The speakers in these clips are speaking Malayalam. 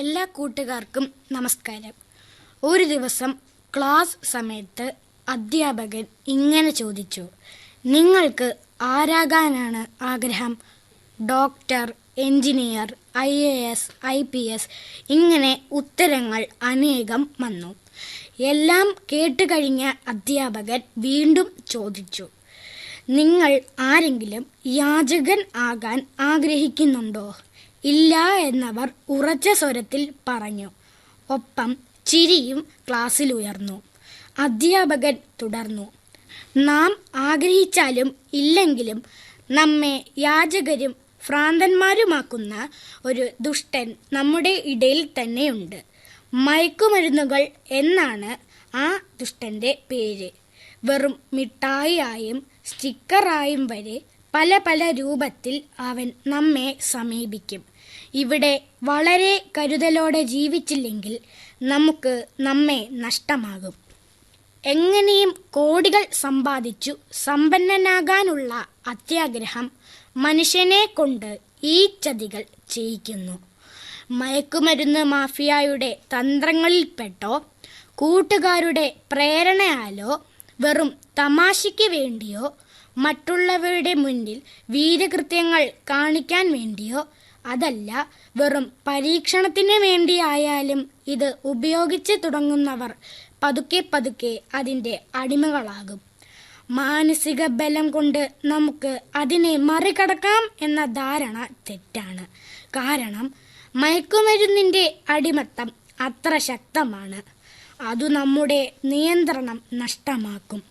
എല്ലാ കൂട്ടുകാർക്കും നമസ്കാരം. ഒരു ദിവസം ക്ലാസ് സമയത്ത് അധ്യാപകൻ ഇങ്ങനെ ചോദിച്ചു നിങ്ങൾക്ക് ആരാകാനാണ് ആഗ്രഹം? Doctor engineer I A S I P S ഇങ്ങനെ ഉത്തരങ്ങൾ അനേകം വന്നു. എല്ലാം കേട്ടുകഴിഞ്ഞ അധ്യാപകൻ വീണ്ടും ചോദിച്ചു നിങ്ങൾ ആരെങ്കിലും യാചകൻ ആകാൻ ആഗ്രഹിക്കുന്നുണ്ടോ? ഇല്ല എന്നവർ ഉറച്ച സ്വരത്തിൽ പറഞ്ഞു. ഒപ്പം ചിരിയും ക്ലാസ്സിൽ ഉയർന്നു. അധ്യാപകൻ തുടർന്നു. നാം ആഗ്രഹിച്ചാലും ഇല്ലെങ്കിലും നമ്മെ യാചകരും ഭ്രാന്തന്മാരുമാക്കുന്ന ഒരു ദുഷ്ടൻ നമ്മുടെ ഇടയിൽ തന്നെയുണ്ട്. മയക്കുമരുന്നുകൾ എന്നാണ് ആ ദുഷ്ടന്റെ പേര്. വെറും മിഠായിയായും സ്റ്റിക്കറായും വരെ പല പല രൂപത്തിൽ അവൻ നമ്മെ സമീപിക്കും. ഇവിടെ വളരെ കരുതലോടെ ജീവിച്ചില്ലെങ്കിൽ നമുക്ക് നമ്മെ നഷ്ടമാകും. എങ്ങനെയും കോടികൾ സമ്പാദിച്ചു സമ്പന്നനാകാനുള്ള അത്യാഗ്രഹം മനുഷ്യനെ കൊണ്ട് ഈ ചതികൾ ചെയ്യിക്കുന്നു. മയക്കുമരുന്ന് മാഫിയായുടെ തന്ത്രങ്ങളിൽപ്പെട്ടോ കൂട്ടുകാരുടെ പ്രേരണയാലോ വെറും തമാശയ്ക്ക് വേണ്ടിയോ മറ്റുള്ളവരുടെ മുന്നിൽ വീരകൃത്യങ്ങൾ കാണിക്കാൻ വേണ്ടിയോ അതല്ല വെറും പരീക്ഷണത്തിന് വേണ്ടിയായാലും ഇത് ഉപയോഗിച്ച് തുടങ്ങുന്നവർ പതുക്കെ പതുക്കെ അതിന്റെ അടിമകളാകും. മാനസിക ബലം കൊണ്ട് നമുക്ക് അതിനെ മറികടക്കാം എന്ന ധാരണ തെറ്റാണ്. കാരണം മയക്കുമരുന്നിന്റെ അടിമത്തം അത്ര ശക്തമാണ്. അതു നമ്മുടെ നിയന്ത്രണം നഷ്ടമാക്കും.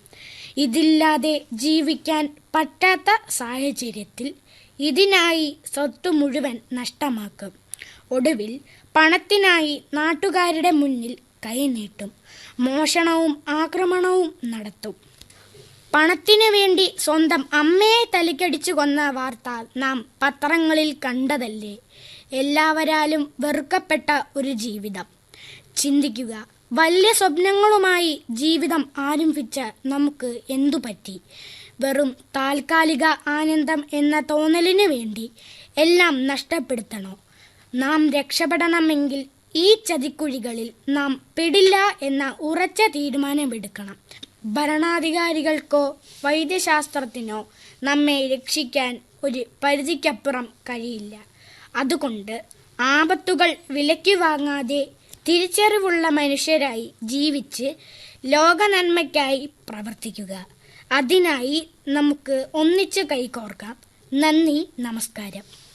ഇതില്ലാതെ ജീവിക്കാൻ പറ്റാത്ത സാഹചര്യത്തിൽ ഇതിനായി സ്വത്ത് മുഴുവൻ നഷ്ടമാക്കും. ഒടുവിൽ പണത്തിനായി നാട്ടുകാരുടെ മുന്നിൽ കൈനീട്ടും മോഷണവും ആക്രമണവും നടത്തും. പണത്തിനു വേണ്ടി സ്വന്തം അമ്മയെ തലിക്കടിച്ചു കൊന്ന വാർത്ത നാം പത്രങ്ങളിൽ കണ്ടതല്ലേ? എല്ലാവരാലും വെറുക്കപ്പെട്ട ഒരു ജീവിതം. ചിന്തിക്കുക വലിയ സ്വപ്നങ്ങളുമായി ജീവിതം ആരംഭിച്ച നമുക്ക് എന്തു പറ്റി? വെറും താൽക്കാലിക ആനന്ദം എന്ന തോന്നലിനു വേണ്ടി എല്ലാം നഷ്ടപ്പെടുത്തണോ? നാം രക്ഷപ്പെടണമെങ്കിൽ ഈ ചതിക്കുഴികളിൽ നാം പെടില്ല എന്ന ഉറച്ച തീരുമാനമെടുക്കണം. ഭരണാധികാരികൾക്കോ വൈദ്യശാസ്ത്രത്തിനോ നമ്മെ രക്ഷിക്കാൻ ഒരു പരിധിക്കപ്പുറം കഴിയില്ല. അതുകൊണ്ട് ആപത്തുകൾ വിലയ്ക്ക് വാങ്ങാതെ തിരിച്ചറിവുള്ള മനുഷ്യരായി ജീവിച്ച് ലോക നന്മയ്ക്കായി പ്രവർത്തിക്കുക. അതിനായി നമുക്ക് ഒന്നിച്ച് കൈകോർക്കാം. നന്ദി നമസ്കാരം.